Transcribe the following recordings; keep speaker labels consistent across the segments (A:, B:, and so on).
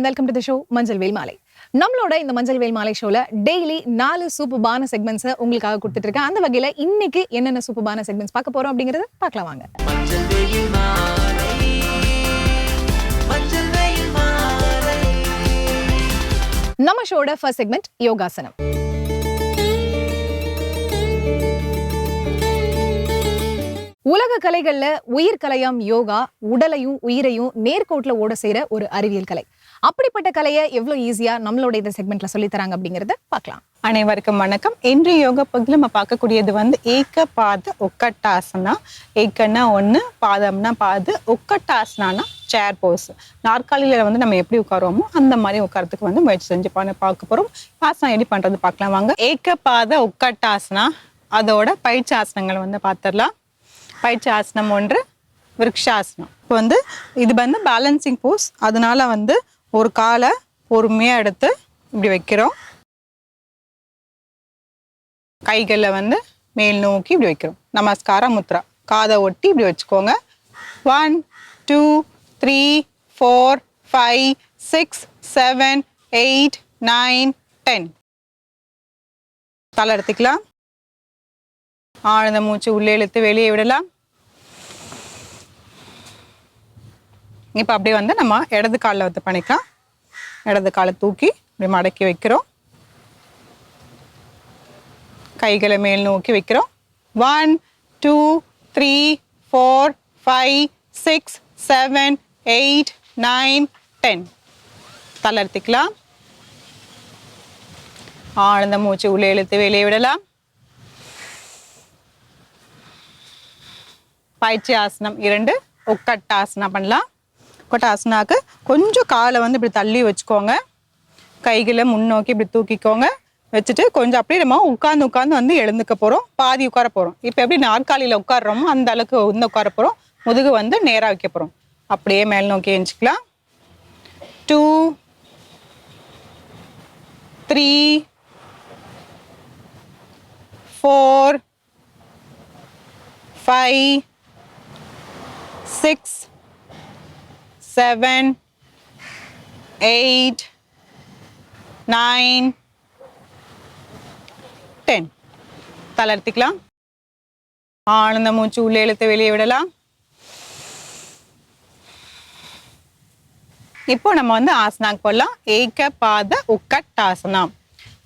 A: And welcome to the show Manjal Vel Maalai நம்மளோட இந்த மஞ்சள் வேல் மாலை ஷோல டெய்லி நாலு சூப்பர்பான செக்மெண்ட்ஸை உங்களுக்காக கொடுத்துட்டு இருக்கேன் அந்த வகையில இன்னைக்கு என்னென்ன சூப்பர்பான செக்மெண்ட்ஸ் பார்க்க போறோம் அப்படிங்கறத பார்க்கலாம் வாங்க. நம்ம ஷோட ஃபர்ஸ்ட் செக்மெண்ட் யோகாசனம் உலக கலைகள்ல உயிர் கலையாம் யோகா உடலையும் உயிரையும் நேர்கோட்டுல ஓட செய்யற ஒரு அறிவியல் கலை. அப்படிப்பட்ட கலையை எவ்வளோ ஈஸியாக நம்மளோட இந்த செக்மெண்ட்ல சொல்லி தராங்க அப்படிங்கறத பார்க்கலாம்.
B: அனைவருக்கும் வணக்கம். இன்றைய யோகா பகுதியில் நம்ம பார்க்கக்கூடியது வந்து ஏக்க பாத ஒக்கட்டாசனா ஏக்கன்னா ஒன்று பாதம்னா பாது ஒக்கட்டாசனானா சேர் போஸ் நாற்காலியில் வந்து நம்ம எப்படி உட்காருவோமோ அந்த மாதிரி உட்காரத்துக்கு வந்து முயற்சி செஞ்சு பண்ண பார்க்க போகிறோம் ஆசனம் எப்படி பண்ணுறது பார்க்கலாம் வாங்க. ஏக்க பாத ஒக்கட்டாசனா அதோட பயிற்சி ஆசனங்களை வந்து பார்த்துடலாம். பயிற்சி ஆசனம் ஒன்று விருக்ஷாசனம் இப்போ வந்து இது வந்து பேலன்சிங் போஸ் அதனால வந்து ஒரு காலை பொறுமையாக எடுத்து இப்படி வைக்கிறோம். கைகளை வந்து மேல் நோக்கி இப்படி வைக்கிறோம். நமஸ்கார முத்ரா. காதை ஒட்டி இப்படி வச்சுக்கோங்க. One two three four five six seven eight nine ten தலை எடுத்துக்கலாம். ஆழ்ந்த மூச்சு உள்ளே இழுத்து வெளியே விடலாம். இப்போ அப்படியே வந்து நம்ம இடது காலில் வந்து பண்ணிக்கலாம். இடது காலை தூக்கி இப்படி மடக்கி வைக்கிறோம். கைகளை மேல் நோக்கி வைக்கிறோம். One two three four five six seven eight nine ten தளர்த்திக்கலாம் ஆழ்ந்த மூச்சு உள்ளே இழுத்து வெளியே விடலாம். பயிற்சி ஆசனம் இரண்டு உக்கட்டாசனம் பண்ணலாம். ஒக்கட்டாசனாக்கு கொஞ்சம் காலை வந்து இப்படி தள்ளி வச்சுக்கோங்க. கைகளை முன்னோக்கி இப்படி தூக்கிக்கோங்க. வச்சுட்டு கொஞ்சம் அப்படியே நம்ம உட்காந்து உட்காந்து வந்து எழுந்துக்க போகிறோம் பாதி உட்கார போகிறோம் இப்போ எப்படி நாற்காலியில் உட்காடுறோமோ அந்த அளவுக்கு வந்து உட்கார போகிறோம் முதுகு வந்து நேராக வைக்க போகிறோம் அப்படியே மேல் நோக்கி எழுச்சிக்கலாம் two three four five six seven eight nine ten தளர்த்திக்கலாம். ஆனந்த மூச்சு உள்ளே இழுத்து வெளியே விடலாம். இப்போ நம்ம வந்து ஆசனாக்கு போடலாம். ஏக பாத உக்கட்டாசனம்.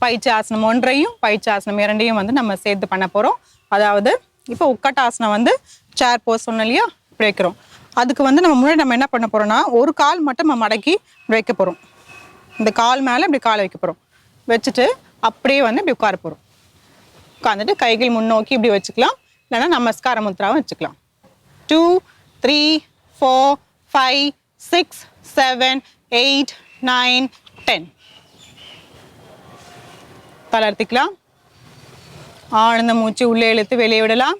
B: பயிற்சி ஆசனம் ஒன்றையும் பயிற்சி ஆசனம் இரண்டையும் வந்து நம்ம சேர்த்து பண்ண போகிறோம் அதாவது இப்போ உக்கட்டாசனம் வந்து சேர் போஸ் சொன்னோம் இல்லையா? இப்படி வைக்கிறோம். அதுக்கு வந்து நம்ம முன்னாடி நம்ம என்ன பண்ண போகிறோம்னா ஒரு கால் மட்டும் நம்ம மடக்கி இப்படி வைக்க போகிறோம் இந்த கால் மேலே இப்படி காலை வைக்க போகிறோம் வச்சுட்டு அப்படியே வந்து இப்படி உட்கார போகிறோம் உட்காந்துட்டு கைகள் முன்னோக்கி இப்படி வச்சுக்கலாம். இல்லைன்னா நமஸ்கார முத்ராவும் வச்சுக்கலாம். Two three four five six seven eight nine ten தளர்த்திக்கலாம் ஆழ்ந்த மூச்சு உள்ளே இழுத்து வெளியே விடலாம்.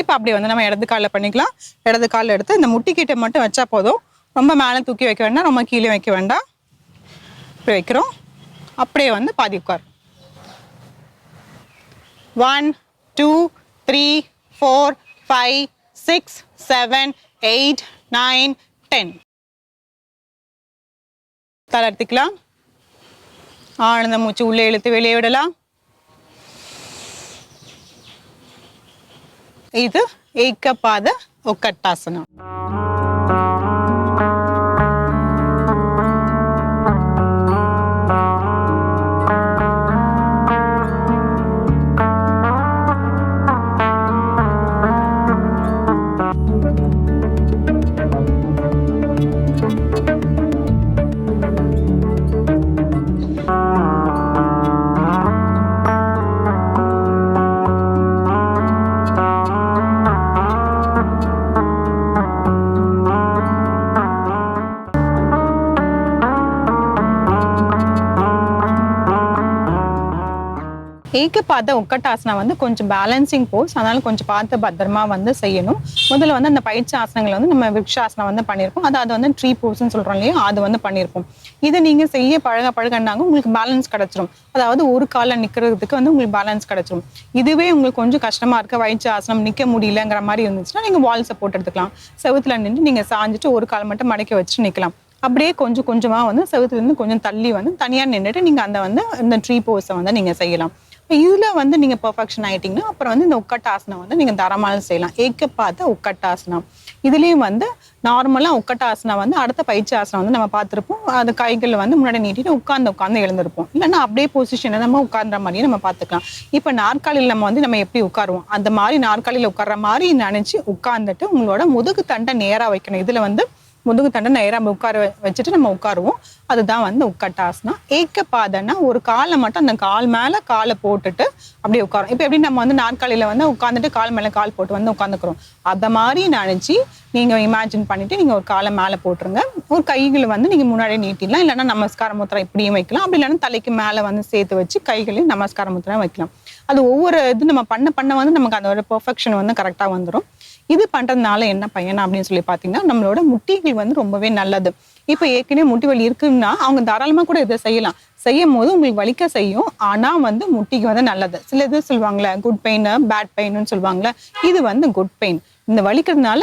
B: இப்போ அப்படி வந்து நம்ம இடது காலில் பண்ணிக்கலாம். இடது காலில் எடுத்து இந்த முட்டிக்கிட்ட மட்டும் வச்சா போதும். ரொம்ப மேலே தூக்கி வைக்க வேண்டாம். ரொம்ப கீழே வைக்க வேண்டாம். இப்படி வைக்கிறோம். அப்படியே வந்து பாதி உட்கார். One two three four five six seven eight nine ten தளர்த்திக்கலாம் ஆழ்ந்த மூச்சு உள்ளே இழுத்து வெளியே விடலாம். இது ஏக்கபாத ஒக்கட்டாசனம் பார்த்த உக்கட்டாசனா வந்து கொஞ்சம் பேலன்சிங் போஸ் அதனால கொஞ்சம் பார்த்து பத்திரமா வந்து செய்யணும். முதல்ல வந்து அந்த பயிற்சி ஆசனங்களை வந்து நம்ம விருட்சாசனம் வந்து பண்ணியிருப்போம் அதாவது வந்து ட்ரீ போஸ்ன்னு சொல்றோம் இல்லையா? அது வந்து பண்ணியிருப்போம் இதை நீங்க செய்ய பழக பழகனாங்க உங்களுக்கு பேலன்ஸ் கிடைச்சிரும். அதாவது ஒரு காலில் நிக்கிறதுக்கு வந்து உங்களுக்கு பேலன்ஸ் கிடைச்சிரும். இதுவே உங்களுக்கு கொஞ்சம் கஷ்டமா இருக்க. வயிற்று ஆசனம் நிக்க முடியலங்கிற மாதிரி இருந்துச்சுன்னா நீங்க வால் சப்போர்ட் எடுத்துக்கலாம். செவுத்துல நின்று நீங்க சாஞ்சிட்டு ஒரு கால் மட்டும் மடக்கி வச்சுட்டு நிக்கலாம். அப்படியே கொஞ்சம் கொஞ்சமாக வந்து செவுத்துல இருந்து கொஞ்சம் தள்ளி வந்து தனியாக நின்றுட்டு நீங்கள் அந்த வந்து இந்த ட்ரீ போஸை வந்து நீங்கள் செய்யலாம். இப்போ இதில் வந்து நீங்கள் பர்ஃபெக்ஷன் ஆகிட்டிங்கன்னா அப்புறம் வந்து இந்த உக்கட்டாசனம் வந்து நீங்கள் தரமாலும் செய்யலாம். ஏக்கப்பாத்த உக்கட்டாசனம். இதுலேயும் வந்து நார்மலாக உக்கட்டாசனம் வந்து அடுத்த பயிற்சி ஆசனம் வந்து நம்ம பார்த்துருப்போம். அது கைகள் வந்து முன்னாடி நீட்டிட்டு உட்கார்ந்து உட்காந்து எழுந்திருப்போம். இல்லைன்னா அப்படியே பொசிஷனை நம்ம உட்கார்ந்த மாதிரியே நம்ம பார்த்துக்கலாம். இப்போ நாற்காலியில் நம்ம வந்து நம்ம எப்படி உட்காருவோம்? அந்த மாதிரி நாற்காலியில் உட்கார்ற மாதிரி நினச்சி உட்கார்ந்துட்டு உங்களோட முதுகு தண்டை நேராக வைக்கணும். இதில் வந்து முதுகு தண்டை நேரா நம்ம உட்கார வச்சுட்டு நம்ம உட்காருவோம். அதுதான் வந்து உக்கட்டாசனம் ஏக்க பாதன்னா ஒரு காலை மட்டும் அந்த கால் மேலே காலை போட்டுட்டு அப்படியே உட்காரும். இப்போ எப்படி நம்ம வந்து நாற்காலியில் வந்து உட்காந்துட்டு கால் மேலே கால் போட்டு வந்து உட்காந்துக்கிறோம் அதை மாதிரி நினச்சி நீங்கள் இமேஜின் பண்ணிவிட்டு நீங்கள் ஒரு காலை மேலே போட்டுருங்க. ஒரு கைகளை வந்து நீங்கள் முன்னாடி நீட்டிடலாம். இல்லைனா நமஸ்கார முத்திரம் இப்படியும் வைக்கலாம். அப்படி இல்லைன்னா தலைக்கு மேலே வந்து சேர்த்து வச்சு கைகளையும் நமஸ்கார முத்திரம் வைக்கலாம். அது ஒவ்வொரு இது நம்ம பண்ண பண்ண வந்து நமக்கு அதோட பெர்ஃபெக்ஷன் வந்து கரெக்டாக வந்துடும் இது பண்ணுறதுனால என்ன பயன் அப்படின்னு சொல்லி பார்த்தீங்கன்னா நம்மளோட முட்டிகள் வந்து ரொம்பவே நல்லது. இப்போ ஏற்கனவே முட்டி வலி இருக்குன்னா அவங்க தாராளமாக கூட இதை செய்யலாம். செய்யும் போது உங்களுக்கு வலிக்க செய்யும். ஆனால் வந்து முட்டிக்கு வந்து நல்லது. சில இது சொல்லுவாங்களே குட் பெயின் பேட் பெயின்னு சொல்லுவாங்களே இது வந்து குட் பெயின் இந்த வலிக்கிறதுனால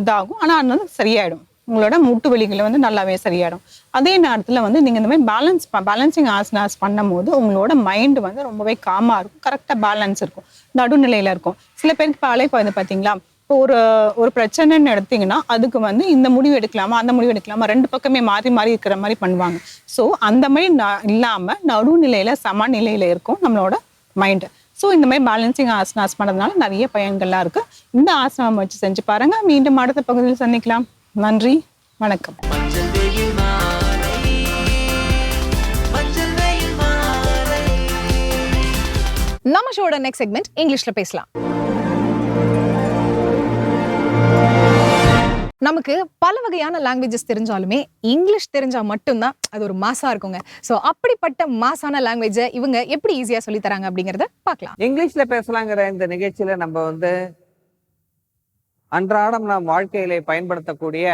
B: இதாகும். ஆனால் அது வந்து சரியாயிடும். உங்களோட முட்டு வலிகளை வந்து நல்லாவே சரியாயிடும். அதே நேரத்தில் வந்து நீங்கள் இந்த மாதிரி பேலன்ஸ் பேலன்சிங் ஆசனாஸ் பண்ணும்போது உங்களோட மைண்டு வந்து ரொம்பவே காமாக இருக்கும். கரெக்டாக பேலன்ஸ் இருக்கும். நடுநிலையில் இருக்கும். சில பேருக்கு இப்போ வந்து பார்த்தீங்களா இப்போ ஒரு ஒரு பிரச்சனைன்னு எடுத்தீங்கன்னா அதுக்கு வந்து இந்த முடிவு எடுக்கலாமா அந்த முடிவு எடுக்கலாமா ரெண்டு பக்கமே மாறி மாறி இருக்கிற மாதிரி பண்ணுவாங்க. ஸோ அந்த மாதிரி ந- இல்லாம நடுநிலையில சமநிலையில இருக்கும் நம்மளோட மைண்டு ஸோ இந்த மாதிரி பேலன்சிங் ஆசனாஸ் பண்ணதுனால நிறைய பயன்கள்லாம் இருக்கு. இந்த ஆசனம் வச்சு செஞ்சு பாருங்க. மீண்டும் அடுத்த பகுதியில் சந்திக்கலாம். நன்றி. வணக்கம்.
A: நம்ம ஷோட நெக்ஸ்ட் செக்மெண்ட் இங்கிலீஷ்ல பேசலாம். நமக்கு பல வகையான லாங்குவேஜஸ் தெரிஞ்சாலுமே இங்கிலீஷ் தெரிஞ்சால் மட்டும்தான் அது ஒரு மாசா இருக்குங்க. ஸோ அப்படிப்பட்ட மாசான லாங்குவேஜை இவங்க எப்படி ஈஸியா சொல்லித்தராங்க தராங்க பார்க்கலாம்.
C: இங்கிலீஷ்ல பேசலாங்கிற இந்த நிகழ்ச்சியில நம்ம வந்து அன்றாடம் நாம் வாழ்க்கையிலே பயன்படுத்தக்கூடிய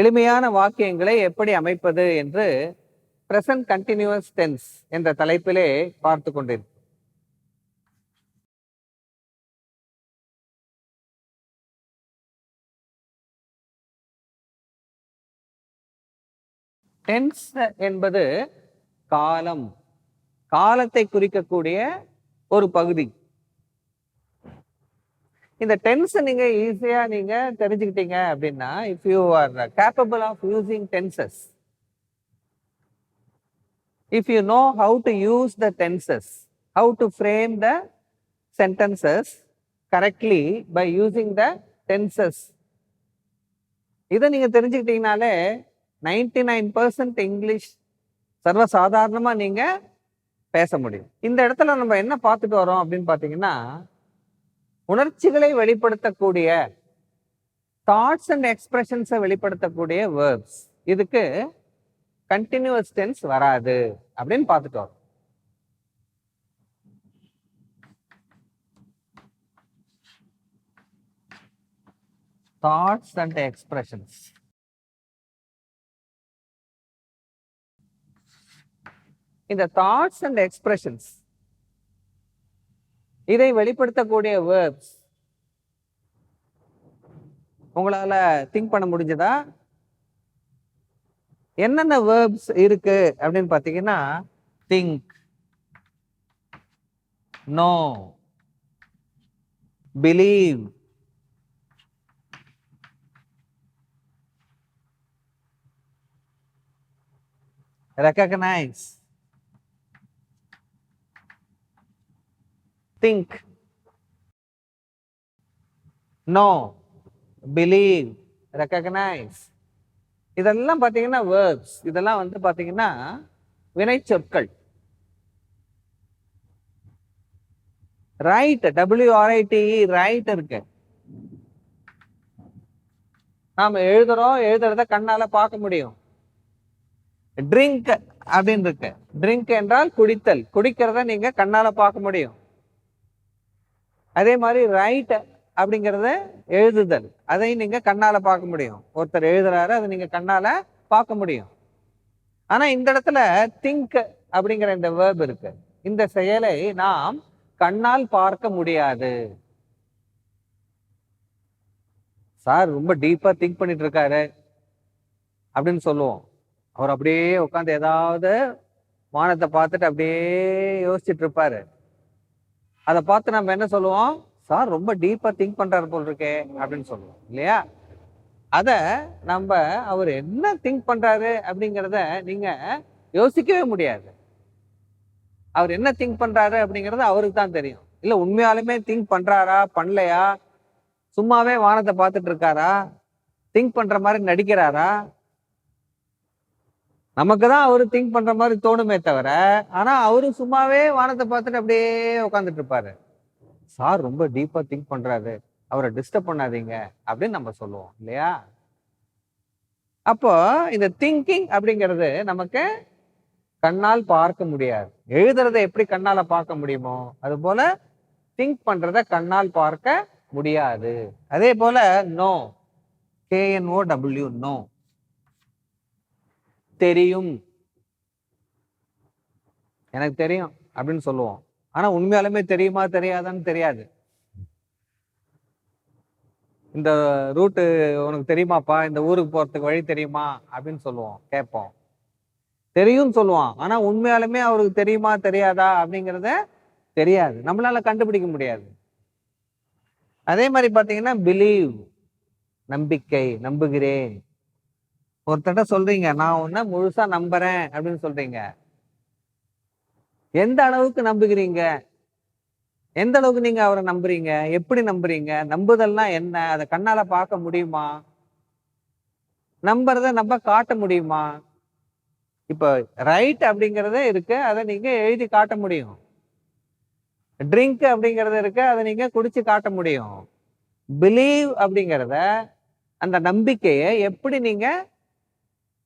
C: எளிமையான வாக்கியங்களை எப்படி அமைப்பது என்று பிரசன்ட் கண்டினியூஸ் டென்ஸ் என்ற தலைப்பிலே பார்த்து கொண்டிருக்கிறோம். டென்ஸ் என்பது காலம். காலத்தை குறிக்கக்கூடிய ஒரு பகுதி. இந்த டென்ஸ் நீங்க ஈஸியா நீங்க தெரிஞ்சுக்கிட்டீங்க அப்படின்னா if you are capable of using tenses if you know how to use the tenses how to frame the sentences correctly by using the tenses இதை நீங்க தெரிஞ்சுக்கிட்டீங்கனாலே நைன்டி நைன் பர்சன்ட் இங்கிலீஷ் சர்வசாதாரணமாக நீங்க பேச முடியும். இந்த இடத்துல நம்ம என்ன பார்த்துட்டு வரோம் அப்படின்னு பார்த்தீங்கன்னா உணர்ச்சிகளை வெளிப்படுத்தக்கூடிய தாட்ஸ் அண்ட் எக்ஸ்பிரஷன்ஸை வெளிப்படுத்தக்கூடிய வேர்ப்ஸ் இதுக்கு கண்டினியூஸ் டென்ஸ் வராது அப்படின்னு பார்த்துட்டு வரோம். தாட்ஸ் அண்ட் எக்ஸ்பிரஷன்ஸ் இந்த தாட்ஸ் அண்ட் எக்ஸ்பிரஷன்ஸ் இதை வெளிப்படுத்தக்கூடிய வேர்ப்ஸ் உங்களால திங்க் பண்ண முடிஞ்சதா? என்னென்ன வேர்ப்ஸ் இருக்கு அப்படின்னு பார்த்தீங்கன்னா think know believe recognise think know believe recognise இதெல்லாம் பார்த்தீங்கன்னா வேர்ப்ஸ் இதெல்லாம் வந்து பார்த்தீங்கன்னா வினைச்சொற்கள் ரைட் டபிள்யூஆர்ஐடி ரைட் இருக்கு. நாம எழுதுறோம் எழுதுறத கண்ணால பார்க்க முடியும். ட்ரிங்க் அப்படின்னு இருக்கு. ட்ரிங்க் என்றால் குடித்தல். குடிக்கிறத நீங்க கண்ணால பார்க்க முடியும். அதே மாதிரி ரைட் அப்படிங்கிறத எழுதுதல். அதையும் நீங்கள் கண்ணால் பார்க்க முடியும். ஒருத்தர் எழுதுறாரு அதை நீங்கள் கண்ணால் பார்க்க முடியும். ஆனால் இந்த இடத்துல திங்க் அப்படிங்கிற இந்த வேர்ப் இருக்கு. இந்த செயலை நாம் கண்ணால் பார்க்க முடியாது. சார் ரொம்ப டீப்பாக திங்க் பண்ணிட்டு இருக்காரு அப்படின்னு சொல்லுவோம். அவர் அப்படியே உட்காந்து ஏதாவது வானத்தை பார்த்துட்டு அப்படியே யோசிச்சுட்டு இருப்பாரு. அதை பார்த்து நம்ம என்ன சொல்லுவோம்? சார் ரொம்ப டீப்பாக திங்க் பண்ணுறாரு போல் இருக்கே அப்படின்னு சொல்லுவோம். இல்லையா? அதை நம்ம அவர் என்ன திங்க் பண்ணுறாரு அப்படிங்கிறத நீங்கள் யோசிக்கவே முடியாது. அவர் என்ன திங்க் பண்ணுறாரு அப்படிங்கிறது அவருக்கு தான் தெரியும். இல்லை உண்மையாலுமே திங்க் பண்ணுறாரா பண்ணலையா? சும்மாவே வானத்தை பார்த்துட்டு இருக்காரா? திங்க் பண்ணுற மாதிரி நடிக்கிறாரா? நமக்கு தான் அவரு திங்க் பண்ற மாதிரி தோணுமே தவிர ஆனா அவரு சும்மாவே வானத்தை பார்த்துட்டு அப்படியே உட்காந்துட்டு இருப்பாரு. சார் ரொம்ப டீப்பா திங்க் பண்றாரு. அவரை டிஸ்டர்ப் பண்ணாதீங்க. அப்படின்னு நம்ம சொல்லுவோம் இல்லையா? அப்போ இந்த திங்கிங் அப்படிங்கிறது நமக்கு கண்ணால் பார்க்க முடியாது. எழுதுறதை எப்படி கண்ணால பார்க்க முடியுமோ அது போல திங்க் பண்றத கண்ணால் பார்க்க முடியாது. அதே போல நோ கேஎன்ஓ டபிள்யூ நோ தெரியும். எனக்கு தெரியும் அப்படின்னு சொல்லுவோம். ஆனா உண்மையாலுமே தெரியுமா தெரியாதான்னு தெரியாது. இந்த ரூட்டு உனக்கு தெரியுமாப்பா? இந்த ஊருக்கு போறதுக்கு வழி தெரியுமா? அப்படின்னு சொல்லுவோம் கேட்போம். தெரியும்னு சொல்லுவான். ஆனா உண்மையாலுமே அவருக்கு தெரியுமா தெரியாதா அப்படிங்கிறத தெரியாது. நம்மளால கண்டுபிடிக்க முடியாது. அதே மாதிரி பாத்தீங்கன்னா பிலீவ் நம்பிக்கை நம்புகிறேன். ஒருத்தட்ட சொல்றீங்க நான் உன்ன முழுசா நம்புறேன் அப்படின்னு சொல்றீங்க. எந்த அளவுக்கு நம்புகிறீங்க? எந்த அளவுக்கு நீங்க அவரை நம்புறீங்க? எப்படி நம்புறீங்க? நம்புதல்னா என்ன? அதை கண்ணால பார்க்க முடியுமா? நம்புறத நம்ப காட்ட முடியுமா? இப்போ ரைட் அப்படிங்கறத இருக்கு அதை நீங்க எழுதி காட்ட முடியும். ட்ரிங்க் அப்படிங்கிறது இருக்கு அதை நீங்க குடிச்சு காட்ட முடியும். பிலீவ் அப்படிங்கிறத அந்த நம்பிக்கையை எப்படி நீங்க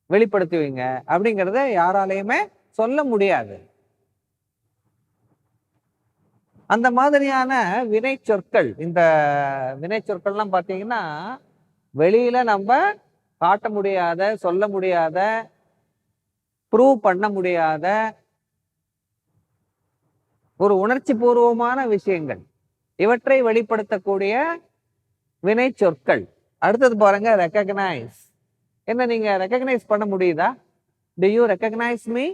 C: வெளிப்படுத்துவீங்க அப்படிங்கிறத யாராலையுமே சொல்ல முடியாது. அந்த மாதிரியான வினை சொற்கள் இந்த வினை சொற்கள்லாம் பார்த்தீங்கன்னா வெளியில நம்ம காட்ட முடியாத சொல்ல முடியாத ப்ரூவ் பண்ண முடியாத ஒரு உணர்ச்சி பூர்வமான விஷயங்கள். இவற்றை வெளிப்படுத்தக்கூடிய வினை சொற்கள். அடுத்தது பாருங்க ரெக்கக்னைஸ் என்ன நீங்க ரெக்கக்னைஸ் பண்ண முடியுதா? டு யூ ரெக்கக்னைஸ் மீ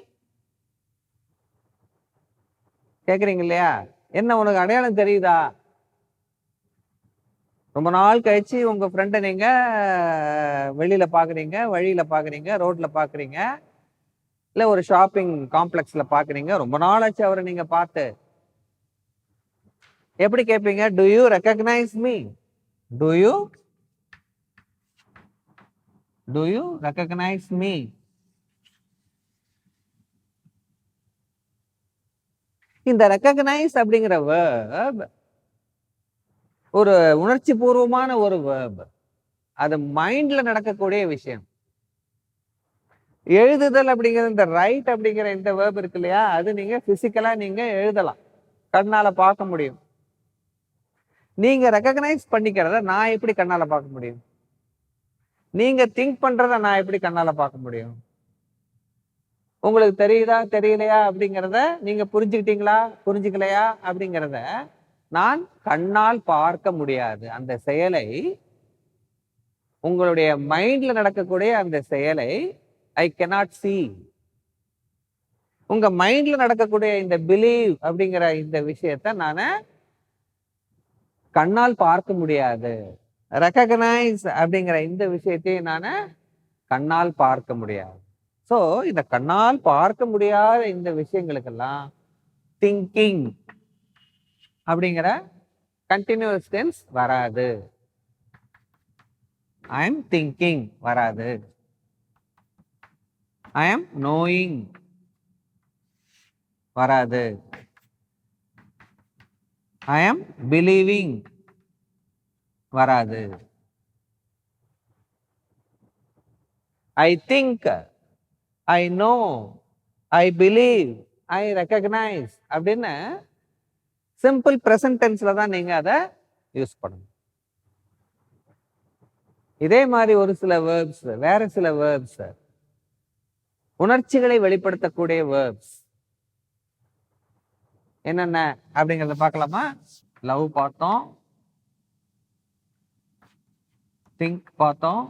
C: கேக்குறீங்க இல்லையா என்ன உனக்கு அடையாளம் தெரியுதா? ரொம்ப நாள் கழிச்சு உங்க ஃப்ரெண்டை நீங்க வெளியில பாக்குறீங்க வழியில பாக்குறீங்க ரோட்ல பாக்குறீங்க இல்ல ஒரு ஷாப்பிங் காம்ப்ளெக்ஸ்ல பாக்குறீங்க ரொம்ப நாள் ஆச்சு அவரை நீங்க பார்த்து. எப்படி கேட்பீங்க do you recognise me do you do you recognise me இந்த ரெக்கக்னைஸ் அப்படிங்கிற வேர்ப் ஒரு உணர்ச்சி பூர்வமான ஒரு வேர்ப் அது மைண்ட்ல நடக்கக்கூடிய விஷயம். எழுதுதல் அப்படிங்கிற இந்த ரைட் அப்படிங்கிற இந்த வேர்ப் இருக்கு இல்லையா? அது நீங்க பிசிக்கலா நீங்க எழுதலாம். கண்ணால பார்க்க முடியும். நீங்க ரெக்கக்னைஸ் பண்ணிக்கிறத நான் எப்படி கண்ணால பார்க்க முடியும்? நீங்க திங்க் பண்றத நான் எப்படி கண்ணால பார்க்க முடியும்? உங்களுக்கு தெரியுதா தெரியலையா அப்படிங்கிறத நீங்க புரிஞ்சுக்கிட்டீங்களா புரிஞ்சுக்கலையா அப்படிங்கிறத நான் கண்ணால் பார்க்க முடியாது. அந்த செயலை உங்களுடைய மைண்ட்ல நடக்கக்கூடிய அந்த செயலை ஐ கெனாட் சி உங்க மைண்ட்ல நடக்கக்கூடிய இந்த பிலீவ் அப்படிங்கிற இந்த விஷயத்த நான் கண்ணால் பார்க்க முடியாது. ரெக்கக்னைஸ் அப்படிங்கிற இந்த விஷயத்தையும் நான் கண்ணால் பார்க்க முடியாது. ஸோ இந்த கண்ணால் பார்க்க முடியாத இந்த விஷயங்களுக்கெல்லாம் திங்கிங் அப்படிங்கிற கண்டினியூஸ் டென்ஸ் வராது. ஐ எம் திங்கிங் வராது. ஐ எம் நோயிங் வராது. ஐ எம் பிலீவிங் வராது. I think I know I believe I recognise அப்படின்னு சிம்பிள் ப்ரெசன்ட் டென்ஸில் தான் நீங்கள் அதை யூஸ் பண்ணணும். இதே மாதிரி ஒரு சில வேர்ப்ஸ் வேற சில வேர்ப்ஸ் உணர்ச்சிகளை வெளிப்படுத்தக்கூடிய வேர்ப்ஸ் என்னென்ன அப்படிங்கிறத பார்க்கலாமா? லவ் பார்த்தோம். திங்க் பார்த்தோம்.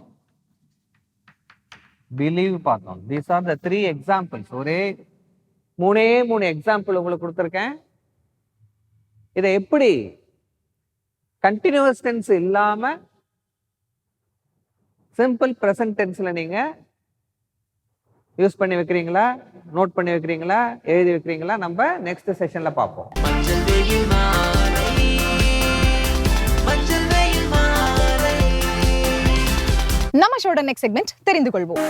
C: பிலீவ் பார்த்தோம். These are the three examples ஒரே மூணே மூணு எக்ஸாம்பிள் உங்களுக்கு கொடுத்துருக்கேன். இதை எப்படி? கண்டினியூஸ் டென்ஸ் இல்லாம சிம்பிள் ப்ரெசன்ட் டென்ஸில் நீங்க யூஸ் பண்ணி வைக்கிறீங்களா? நோட் பண்ணி வைக்கிறீங்களா? எழுதி வைக்கிறீங்களா? நம்ம நெக்ஸ்ட் செஷனில் பார்ப்போம்.
A: நம்ம ஷோட நெக்ஸ்ட் செக்மெண்ட் தெரிந்து கொள்வோம்.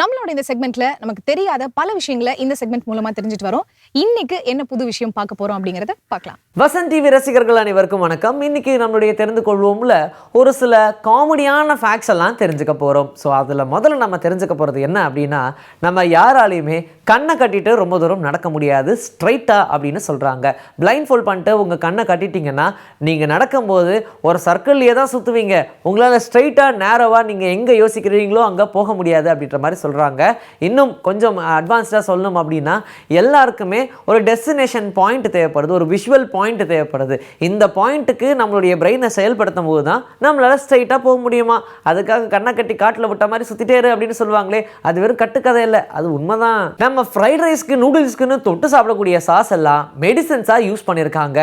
A: நம்மளோட இந்த செக்மெண்ட்ல நமக்கு தெரியாத பல விஷயங்களை இந்த செக்மெண்ட் மூலமா தெரிஞ்சுட்டு வரோம். இன்னைக்கு என்ன புது விஷயம் பார்க்க போறோம் அப்படிங்கறத பார்க்கலாம்.
D: வசந்த் டிவி ரசிகர்கள் அனைவருக்கும் வணக்கம். இன்னைக்கு நம்மளுடைய தெரிந்து கொள்வோம்ல ஒரு சில காமெடியான ஃபேக்ட்ஸ் எல்லாம் தெரிஞ்சுக்க போகிறோம் ஸோ அதில் முதல்ல நம்ம தெரிஞ்சுக்க போகிறது என்ன அப்படின்னா நம்ம யாராலையுமே கண்ணை கட்டிட்டு ரொம்ப தூரம் நடக்க முடியாது. ஸ்ட்ரைட்டாக அப்படின்னு சொல்கிறாங்க பிளைண்ட் ஃபோல்ட் பண்ணிட்டு உங்கள் கண்ணை கட்டிட்டீங்கன்னா நீங்கள் நடக்கும்போது ஒரு சர்க்கிள்லேயே தான் சுற்றுவீங்க உங்களால் ஸ்ட்ரைட்டாக நேரவாக நீங்கள் எங்கே யோசிக்கிறீங்களோ அங்கே போக முடியாது அப்படின்ற மாதிரி சொல்கிறாங்க இன்னும் கொஞ்சம் அட்வான்ஸ்டாக சொல்லணும் அப்படின்னா எல்லாருக்குமே ஒரு டெஸ்டினேஷன் பாயிண்ட் தேவைப்படுது. ஒரு விஷுவல் பாயிண்ட் தேவைப்படுது. இந்த பாயிண்ட்டுக்கு நம்மளுடைய பிரெயினை செயல்படுத்தும் போது தான் நம்மளால் ஸ்ட்ரைட்டாக போக முடியுமா? அதுக்காக கண்ணை கட்டி காட்டில் விட்ட மாதிரி சுற்றிட்டே இரு அப்படின்னு சொல்லுவாங்களே அது வெறும் கட்டுக்கதை இல்லை. அது உண்மைதான். நம்ம ஃப்ரைட் ரைஸ்க்கு நூடுல்ஸ்க்குன்னு தொட்டு சாப்பிடக்கூடிய சாஸ் எல்லாம் மெடிசன்ஸாக யூஸ் பண்ணியிருக்காங்க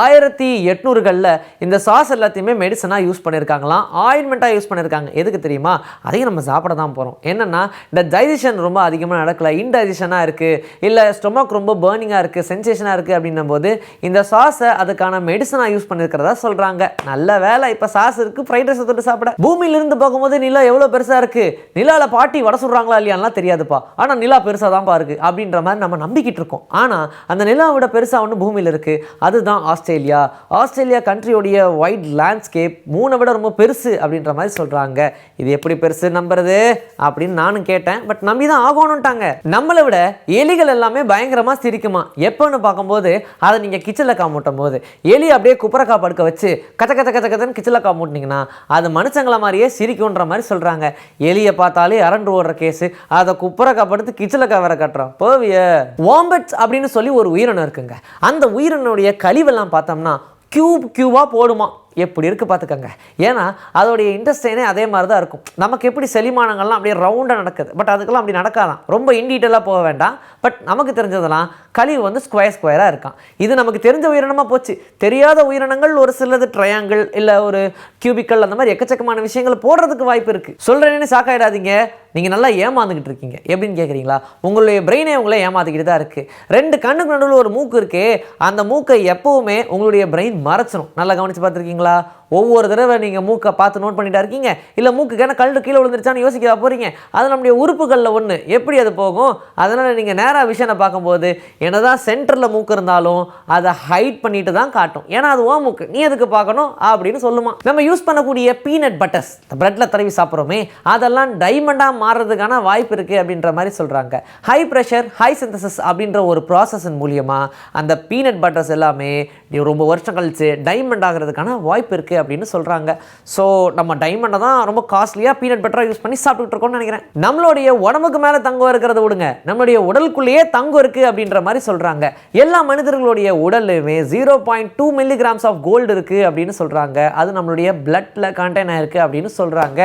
D: ஆயிரத்தி எட்நூறுகளில் இந்த சாஸ் எல்லாத்தையுமே மெடிசனாக யூஸ் பண்ணியிருக்காங்களாம் ஆயின்மெண்ட்டாக யூஸ் பண்ணியிருக்காங்க எதுக்கு தெரியுமா? அதையும் நம்ம சாப்பிட தான் போகிறோம் என்னென்னா இந்த டைஜஷன் ரொம்ப அதிகமாக நடக்கல. இன்டைஜஷனாக இருக்குது இல்லை ஸ்டொமக் ரொம்ப பேர்னிங்காக இருக்குது சென்சேஷனாக இருக்குது அப்படின்னும் போது இந்த சாஸை அதுக்கான மெடிசனாக யூஸ் பண்ணியிருக்கிறதா சொல்கிறாங்க நல்ல வேலை இப்போ சாஸ் இருக்குது ஃப்ரைட் ரைஸ் தொட்டு சாப்பிட. பூமியிலிருந்து பார்க்கும்போது நிலா எவ்வளோ பெருசாக இருக்குது நிலாவில் பாட்டி வட சொல்கிறாங்களா இல்லையான்லாம் தெரியாதுப்பா. ஆனால் நிலா பெருசாக தான்ப்பா இருக்குது அப்படின்ற மாதிரி நம்ம நம்பிக்கிட்டு இருக்கோம். ஆனால் அந்த நிலாவோட பெருசாக ஒன்று பூமியில் இருக்குது அதுதான் ஆஸ்திரேலியா. ஆஸ்திரேலியா கண்ட்ரியோடைய வைட் லேண்ட்ஸ்கேப் மூணை விட ரொம்ப பெருசு அப்படின்ற மாதிரி சொல்கிறாங்க இது எப்படி பெருசு நம்புறது? அப்படின்னு நானும் கேட்டேன். பட் நம்பி தான் ஆகணும்ட்டாங்க. நம்மளை விட எலிகள் எல்லாமே பயங்கரமாக சிரிக்குமா? எப்போன்னு பார்க்கும்போது அதை நீங்கள் கிச்சனில் காமூட்டும் போது எலி அப்படியே குப்பரக்கா படுக்க வச்சு கச்ச கச்ச கச்ச கச்சன்னு கிச்சனில் காமூட்டினீங்கன்னா அது மனுஷங்களை மாதிரியே சிரிக்கும்ன்ற மாதிரி சொல்கிறாங்க எலியை பார்த்தாலே அரண்டு ஓடுற கேஸு அதை குப்பரக்கா படுத்து கிச்சலக்கா வேற கட்டுறோம் போவிய வாம்பட்ஸ் அப்படின்னு சொல்லி ஒரு உயிரினம் இருக்குங்க. அந்த உயிரினுடைய கழிவெல்லாம் பார்த்தோம்னா கியூப் கியூவாக போடுமா. எப்படி இருக்குது பார்த்துக்கோங்க. ஏன்னா அதோடைய இன்ட்ரெஸ்டைனே அதே மாதிரி தான் இருக்கும். நமக்கு எப்படி செலிமானங்கள்லாம் அப்படியே ரவுண்டாக நடக்குது. பட் அதுக்கெல்லாம் அப்படி நடக்காதான். ரொம்ப இன்டீட்டெயிலாக போக வேண்டாம். பட் நமக்கு தெரிஞ்சதெல்லாம் கழிவு வந்து ஸ்கொயர் ஸ்கொயராக இருக்கான் இது நமக்கு தெரிஞ்ச உயிரினமாக போச்சு. தெரியாத உயிரினங்கள் ஒரு சிலது ட்ரையாங்கிள் இல்லை ஒரு கியூபிக்கல் அந்த மாதிரி எக்கச்சக்கமான விஷயங்கள் போடுறதுக்கு வாய்ப்பு இருக்குது சொல்கிறேன்னு சாக்காயிடாதீங்க. நீங்கள் நல்லா ஏமாந்துக்கிட்டு இருக்கீங்க. எப்படின்னு கேட்குறீங்களா உங்களுடைய பிரெயினே உங்களை ஏமாத்திக்கிட்டு தான் இருக்குது ரெண்டு கண்ணுக்கு நடுவில் ஒரு மூக்கு இருக்கு. அந்த மூக்கை எப்போவுமே உங்களுடைய பிரெயின் மறைச்சிடும் நல்லா கவனித்து பார்த்துருக்கீங்களா? বাংলা ஒவ்வொரு தடவை நீங்கள் மூக்கை பார்த்து நோட் பண்ணிட்டா இருக்கீங்க. இல்லை மூக்கு கேன கல் கீழே விழுந்துருச்சான்னு யோசிக்க போகிறீங்க அது நம்முடைய உறுப்புகளில் ஒன்று எப்படி அது போகும்? அதனால் நீங்கள் நேராக விஷனை பார்க்கும்போது என்ன தான் சென்டரில் மூக்கு இருந்தாலும் அதை ஹைட் பண்ணிட்டு தான் காட்டும். ஏன்னா அது ஓ மூக்கு. நீ எதுக்கு பார்க்கணும்? அப்படின்னு சொல்லுமா. நம்ம யூஸ் பண்ணக்கூடிய பீனட் பட்டர்ஸ் பிரெட்டில் தடவி சாப்பிட்றோமே அதெல்லாம் டைமண்டாக மாறுறதுக்கான வாய்ப்பு இருக்குது அப்படின்ற மாதிரி சொல்கிறாங்க ஹை ப்ரெஷர் ஹை சிந்தசிஸ் அப்படின்ற ஒரு ப்ராசஸின் மூலியமாக அந்த பீனட் பட்டர்ஸ் எல்லாமே நீ ரொம்ப வருஷம் கழிச்சு டைமண்ட் ஆகிறதுக்கான வாய்ப்பு இருக்குது அப்படின்னு சொல்கிறாங்க ஸோ நம்ம டைமண்டை தான் ரொம்ப காஸ்ட்லியாக பீனட் பட்டராக யூஸ் பண்ணி சாப்பிட்டுட்டு இருக்கோம்னு நினைக்கிறேன். நம்மளுடைய உடம்புக்கு மேலே தங்கம் இருக்கிறத விடுங்க. நம்மளுடைய உடலுக்குள்ளேயே தங்கம் இருக்குது அப்படின்ற மாதிரி சொல்கிறாங்க எல்லா மனிதர்களுடைய உடல்லையுமே zero point two milligrams of gold இருக்குது அப்படின்னு சொல்கிறாங்க அது நம்மளுடைய பிளட்டில் கண்டெயின் ஆயிருக்கு அப்படின்னு சொல்கிறாங்க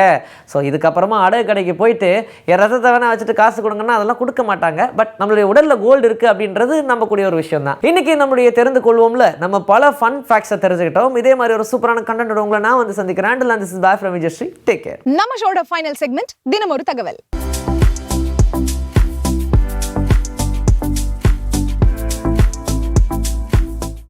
D: ஸோ இதுக்கப்புறமா அடகு கடைக்கு போயிட்டு ரத்தத்தை வேணால் வச்சுட்டு காசு கொடுங்கன்னா அதெல்லாம் கொடுக்க மாட்டாங்க. பட் நம்மளுடைய உடலில் கோல்டு இருக்குது அப்படின்றது நம்பக்கூடிய ஒரு விஷயம் தான் இன்னைக்கு நம்மளுடைய தெரிந்து கொள்வோம்ல நம்ம பல ஃபன் ஃபேக்ட்ஸை தெரிஞ்சுக்கிட்டோம். இதே மாதிரி ஒரு சூப்பரான கண்டென்ட் உங்களை நான் வந்து சந்திக்கிறேன். And this is bye from Vijayasri take care
A: நம்ம ஷோட ஃபைனல் செக்மெண்ட் தினம் ஒரு தகவல்.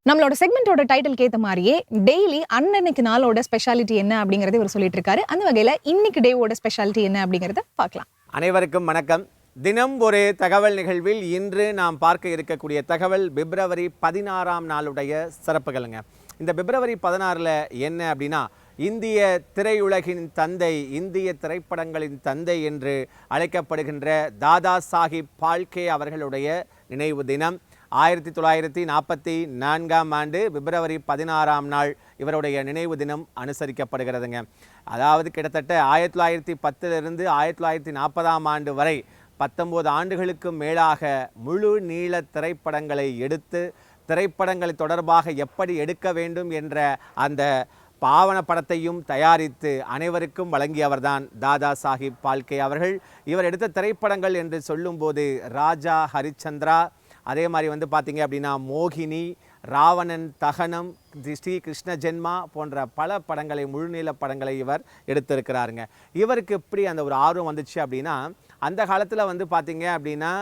A: நம்மளோட செக்மெண்டோட டைட்டிலுக்கு ஏத்த மாதிரியே டெய்லி அன்னன்னைக்கு நாளோட ஸ்பெஷாலிட்டி என்ன அப்படிங்கறத இவர் சொல்லிட்டு இருக்காரு அந்த வகையில இன்னைக்கு டேவோட ஸ்பெஷாலிட்டி என்ன அப்படிங்கறத பார்க்கலாம்.
E: அனைவருக்கும் வணக்கம். தினம் ஒரு தகவல் நிகழ்வில் இன்று நாம் பார்க்க இருக்கக்கூடிய தகவல் பிப்ரவரி பதினாறாம் நாளுடைய சிறப்புகளுங்க. இந்த பிப்ரவரி பதினாறில் என்ன அப்படின்னா இந்திய திரையுலகின் தந்தை இந்திய திரைப்படங்களின் தந்தை என்று அழைக்கப்படுகின்ற தாதா சாஹிப் பால்கே அவர்களுடைய நினைவு தினம். ஆயிரத்தி தொள்ளாயிரத்தி நாற்பத்தி நான்காம் ஆண்டு பிப்ரவரி பதினாறாம் நாள் இவருடைய நினைவு தினம் அனுசரிக்கப்படுகிறதுங்க. அதாவது கிட்டத்தட்ட ஆயிரத்தி தொள்ளாயிரத்தி பத்திலிருந்து ஆயிரத்தி தொள்ளாயிரத்தி நாற்பதாம் ஆண்டு வரை பத்தொம்போது ஆண்டுகளுக்கு மேலாக முழு நீள திரைப்படங்களை எடுத்து திரைப்படங்கள் தொடர்பாக எப்படி எடுக்க வேண்டும் என்ற அந்த பாவன படத்தையும் தயாரித்து அனைவருக்கும் வழங்கியவர்தான் தாதா சாஹிப் பால்கே அவர்கள். இவர் எடுத்த திரைப்படங்கள் என்று சொல்லும்போது ராஜா ஹரிச்சந்திரா அதே மாதிரி வந்து பார்த்தீங்க அப்படின்னா மோகினி ராவணன் தகனம் ஸ்ரீ கிருஷ்ண ஜென்மா போன்ற பல படங்களை முழுநீள படங்களை இவர் எடுத்திருக்கிறாருங்க. இவருக்கு எப்படி அந்த ஒரு ஆர்வம் வந்துச்சு அப்படின்னா அந்த காலத்தில் வந்து பார்த்தீங்க அப்படின்னா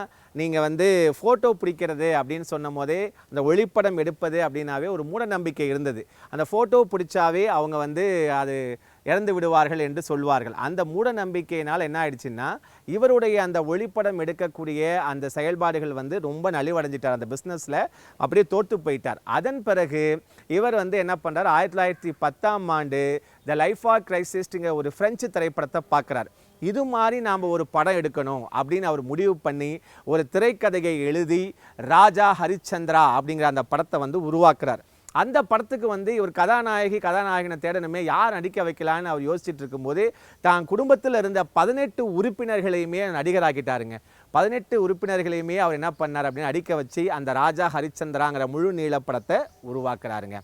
E: நீங்கள் வந்து ஃபோட்டோ பிடிக்கிறது அப்படின்னு சொன்னும் போதே அந்த ஒளிப்படம் எடுப்பது அப்படின்னாவே ஒரு மூட நம்பிக்கை இருந்தது. அந்த ஃபோட்டோ பிடிச்சாவே அவங்க வந்து அது இறந்து விடுவார்கள் என்று சொல்வார்கள். அந்த மூட நம்பிக்கையினால் என்ன ஆயிடுச்சுன்னா இவருடைய அந்த ஒளிப்படம் எடுக்கக்கூடிய அந்த செயல்பாடுகள் வந்து ரொம்ப நலிவடைஞ்சிட்டார். அந்த பிஸ்னஸில் அப்படியே தோற்று போயிட்டார். அதன் பிறகு இவர் வந்து என்ன பண்ணுறார் ஆயிரத்தி தொள்ளாயிரத்தி பத்தாம் ஆண்டு த லைஃப் ஆஃப் கிரைசிஸ்ட்டுங்கிற ஒரு ஃப்ரெஞ்சு திரைப்படத்தை பார்க்குறார். இது மாதிரி நாம் ஒரு படம் எடுக்கணும் அப்படின்னு அவர் முடிவு பண்ணி ஒரு திரைக்கதையை எழுதி ராஜா ஹரிச்சந்திரா அப்படிங்கிற அந்த படத்தை வந்து உருவாக்குறார். அந்த படத்துக்கு வந்து இவர் கதாநாயகி கதாநாயகனை தேடணுமே யார் நடிக்க வைக்கலான்னு அவர் யோசிச்சுட்டு இருக்கும்போது தான் குடும்பத்தில் இருந்த பதினெட்டு உறுப்பினர்களையுமே நடிகராக்கிட்டாருங்க. பதினெட்டு உறுப்பினர்களையுமே அவர் என்ன பண்ணார் அப்படின்னு அடிக்க வச்சு அந்த ராஜா ஹரிச்சந்திராங்கிற முழு நீள படத்தை உருவாக்குறாருங்க.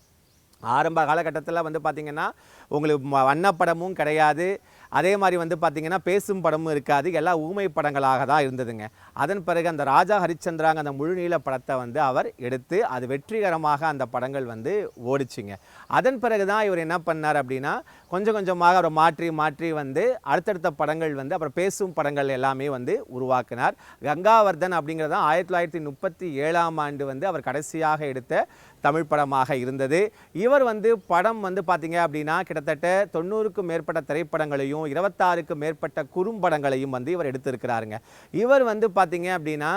E: ஆரம்ப காலகட்டத்தில் வந்து பார்த்திங்கன்னா உங்களுக்கு ம- வண்ணப்படமும் கிடையாது. அதே மாதிரி வந்து பார்த்திங்கன்னா பேசும் படமும் இருக்காது. எல்லாம் ஊமை படங்களாக தான் இருந்ததுங்க. அதன் பிறகு அந்த ராஜா ஹரிச்சந்திராங்க அந்த முழுநீள படத்தை வந்து அவர் எடுத்து அது வெற்றிகரமாக அந்த படங்கள் வந்து ஓடிச்சுங்க. அதன் பிறகு தான் இவர் என்ன பண்ணார் அப்படின்னா கொஞ்சம் கொஞ்சமாக அவரை மாற்றி மாற்றி வந்து அடுத்தடுத்த படங்கள் வந்து அப்புறம் பேசும் படங்கள் எல்லாமே வந்து உருவாக்கினார். கங்காவர்தன் அப்படிங்கிறது தான் ஆயிரத்தி தொள்ளாயிரத்தி முப்பத்தி ஏழாம் ஆண்டு வந்து அவர் கடைசியாக எடுத்த தமிழ் படமாக இருந்தது. இவர் வந்து படம் வந்து பார்த்தீங்க அப்படின்னா கிட்டத்தட்ட தொண்ணூறுக்கும் மேற்பட்ட திரைப்படங்களையும் இருபத்தாறுக்கும் மேற்பட்ட குறும்படங்களையும் வந்து இவர் எடுத்திருக்கிறாருங்க. இவர் வந்து பார்த்தீங்க அப்படின்னா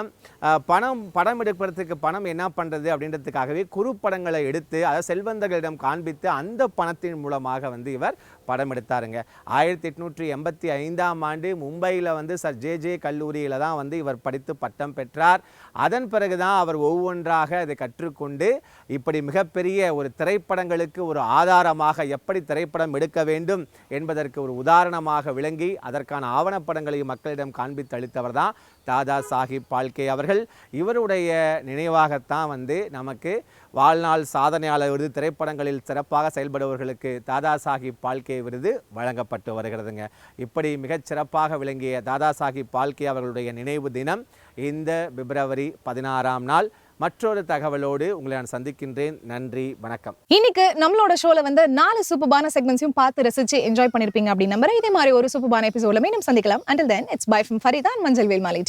E: பணம் படம் எடுப்பதற்கு பணம் என்ன பண்ணுறது அப்படின்றதுக்காகவே குறுப்படங்களை எடுத்து அதை செல்வந்தர்களிடம் காண்பித்து அந்த பணத்தின் மூலமாக வந்து இவர் படம் எடுத்தாருங்க. ஆயிரத்தி எட்நூற்றி எண்பத்தி ஐந்தாம் ஆண்டு மும்பையில் வந்து சர் ஜே ஜே கல்லூரியில் தான் வந்து இவர் படித்து பட்டம் பெற்றார். அதன் பிறகு தான் அவர் ஒவ்வொன்றாக அதை கற்றுக்கொண்டு இப்படி மிகப்பெரிய ஒரு திரைப்படங்களுக்கு ஒரு ஆதாரமாக எப்படி திரைப்படம் எடுக்க வேண்டும் என்பதற்கு ஒரு உதாரணமாக விளங்கி அதற்கான ஆவணப்படங்களையும் மக்களிடம் காண்பித்து அளித்தவர் தான் தாதா சாஹிப் பால்கே அவர்கள் இவருடைய நினைவாகத்தான் வந்து நமக்கு வாழ்நாள் சாதனையாளர் விருது திரைப்படங்களில் சிறப்பாக செயல்படுபவர்களுக்கு தாதா சாஹிப் பால்கே விருது வழங்கப்பட்டு வருகிறதுங்க. இப்படி மிகச் சிறப்பாக விளங்கிய தாதா சாஹிப் பால்கே அவர்களுடைய நினைவு தினம் இந்த பிப்ரவரி பதினாறாம் நாள் மற்றொரு தகவலோடு உங்களை நான் சந்திக்கின்றேன். நன்றி வணக்கம்.
A: இன்னைக்கு நம்மளோட ஷோல வந்து நாலு சூப்பர்பான செக்மெண்ட்ஸையும் பார்த்து ரசிச்சு என்ஜாய் பண்ணிருப்பீங்க அப்படின்னு நம்புறேன் இதே மாதிரி ஒரு சூப்பர்பான எபிசோட மீண்டும் சந்திக்கலாம். Until then it's bye from Faridhan Manjal Vel Maalai